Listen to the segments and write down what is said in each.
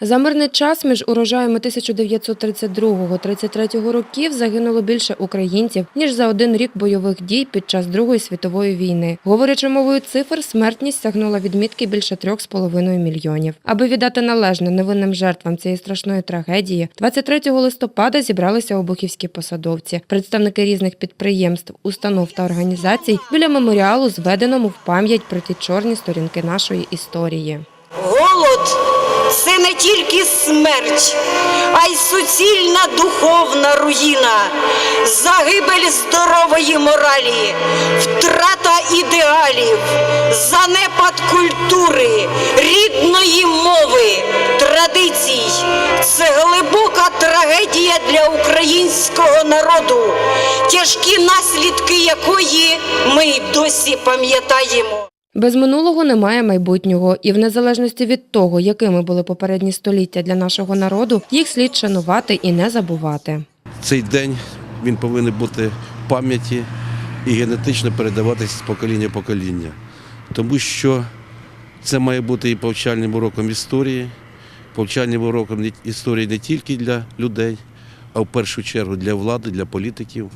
За мирний час між урожаями 1932-33 років загинуло більше українців, ніж за один рік бойових дій під час Другої світової війни. Говорячи мовою цифр, смертність сягнула відмітки більше 3,5 мільйонів. Аби віддати належне невинним жертвам цієї страшної трагедії, 23 листопада зібралися обухівські посадовці, представники різних підприємств, установ та організацій біля меморіалу, зведеному в пам'ять про ті чорні сторінки нашої історії. Голод це не тільки смерть, а й суцільна духовна руїна, загибель здорової моралі, втрата ідеалів, занепад культури, рідної мови, традицій. Це глибока трагедія для українського народу, тяжкі наслідки якої ми досі пам'ятаємо. Без минулого немає майбутнього, і в незалежності від того, якими були попередні століття для нашого народу, їх слід шанувати і не забувати. Цей день він повинен бути в пам'яті і генетично передаватись з покоління в покоління. Тому що це має бути і повчальним уроком історії, повчальним уроком історії не тільки для людей, а в першу чергу для влади, для політиків,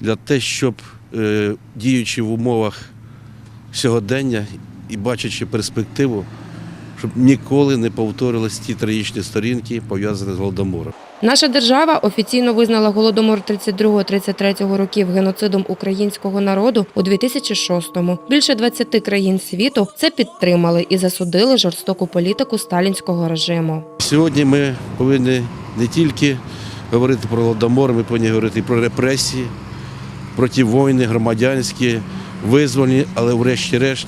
для те, щоб е, діючи в умовах сьогодення і бачачи перспективу, щоб ніколи не повторились ті трагічні сторінки, пов'язані з голодомором. Наша держава офіційно визнала голодомор 32-33 років геноцидом українського народу у 2006-му. Більше 20 країн світу це підтримали і засудили жорстоку політику сталінського режиму. Сьогодні ми повинні не тільки говорити про голодомор, ми повинні говорити про репресії, про ті війни громадянські, визвольні, але врешті-решт,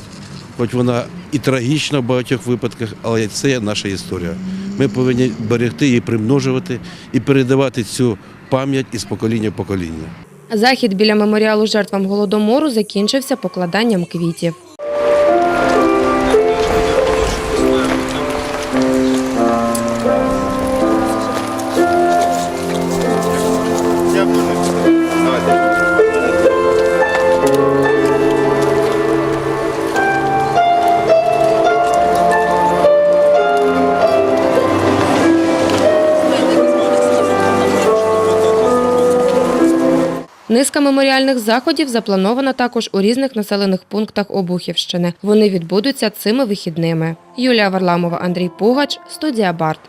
хоч вона і трагічна в багатьох випадках, але це наша історія. Ми повинні берегти її, примножувати і передавати цю пам'ять із покоління в покоління. Захід біля меморіалу жертвам голодомору закінчився покладанням квітів. Низка меморіальних заходів запланована також у різних населених пунктах Обухівщини. Вони відбудуться цими вихідними. Юлія Варламова, Андрій Пугач, студія Барт.